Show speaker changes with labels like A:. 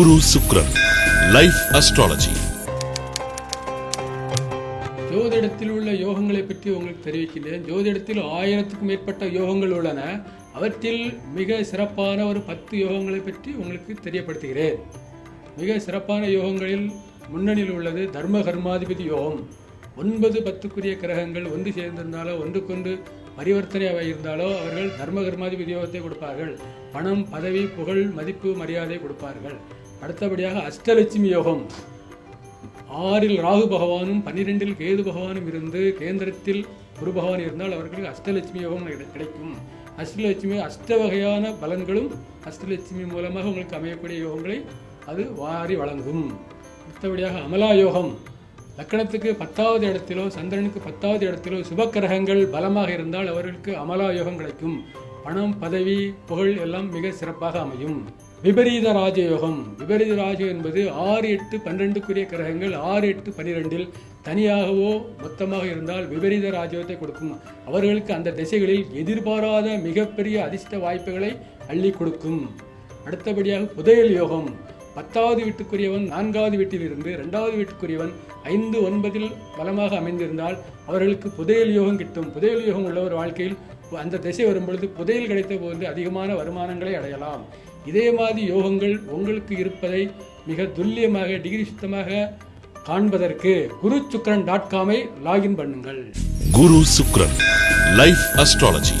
A: குரு சுக்ரன் life astrology
B: ஜோதிடத்தில் உள்ள யோகங்களை பற்றி உங்களுக்கு தெரிவிக்கின்றேன். ஜோதிடத்தில் ஆயிரத்துக்கும் மேற்பட்ட யோகங்கள் உள்ளன. அவற்றில் மிக சிறப்பான ஒரு பத்து யோகங்களை பற்றி உங்களுக்கு தெரியப்படுத்துகிறேன். மிக சிறப்பான யோகங்களில் முன்னணியில் உள்ளது தர்ம கர்மாதிபதி யோகம். ஒன்பது பத்துக்குரிய கிரகங்கள் ஒன்று சேர்ந்திருந்தாலோ ஒன்றுக்கொன்று பரிவர்த்தனையாக இருந்தாலோ அவர்கள் தர்ம கர்மாதிபதி யோகத்தை கொடுப்பார்கள். பணம் பதவி புகழ் மதிப்பு மரியாதை கொடுப்பார்கள். அடுத்தபடியாக அஷ்டலட்சுமி யோகம். ஆறில் ராகு பகவானும் பன்னிரெண்டில் கேது பகவானும் இருந்து கேந்திரத்தில் குரு பகவான் இருந்தால் அவர்களுக்கு அஷ்டலட்சுமி யோகம் கிடைக்கும். அஷ்டலட்சுமி அஷ்ட வகையான பலன்களும் அஷ்டலட்சுமி மூலமாக உங்களுக்கு அமையக்கூடிய யோகங்களை அது வாரி வழங்கும். அடுத்தபடியாக அமலா யோகம். லக்கணத்துக்கு பத்தாவது இடத்திலோ சந்திரனுக்கு பத்தாவது இடத்திலோ சுபக்கிரகங்கள் பலமாக இருந்தால் அவர்களுக்கு அமலா யோகம் கிடைக்கும். பணம் பதவி புகழ் எல்லாம் மிக சிறப்பாக அமையும். விபரீத ராஜயோகம். விபரீத ராஜயோகம் என்பது ஆறு எட்டு பன்னிரெண்டுக்குரிய கிரகங்கள் ஆறு எட்டு பன்னிரெண்டில் தனியாகவோ மொத்தமாக இருந்தால் விபரீத ராஜயோகத்தை கொடுக்கும். அவர்களுக்கு அந்த திசைகளில் எதிர்பாராத மிகப்பெரிய அதிர்ஷ்ட வாய்ப்புகளை அள்ளி கொடுக்கும். அடுத்தபடியாக புதையல் யோகம். பத்தாவது வீட்டுக்குரியவன் நான்காவது வீட்டிலிருந்து ரெண்டாவது வீட்டுக்குரியவன் ஐந்து ஒன்பதில் பலமாக அமைந்திருந்தால் அவர்களுக்கு புதையல் யோகம் கிட்டும். புதையல் யோகம் உள்ளவர் வாழ்க்கையில் அந்த திசை வரும்பொழுது புதையல் கிடைத்த போது அதிகமான வருமானங்களை அடையலாம். இதே மாதிரி யோகங்கள் உங்களுக்கு இருப்பதை மிக துல்லியமாக டிகிரி சுத்தமாக காண்பதற்கு குரு சுக்ரன் டாட் காமை லாகின் பண்ணுங்கள்.
A: குரு சுக்ரன் லைஃப் அஸ்ட்ராலஜி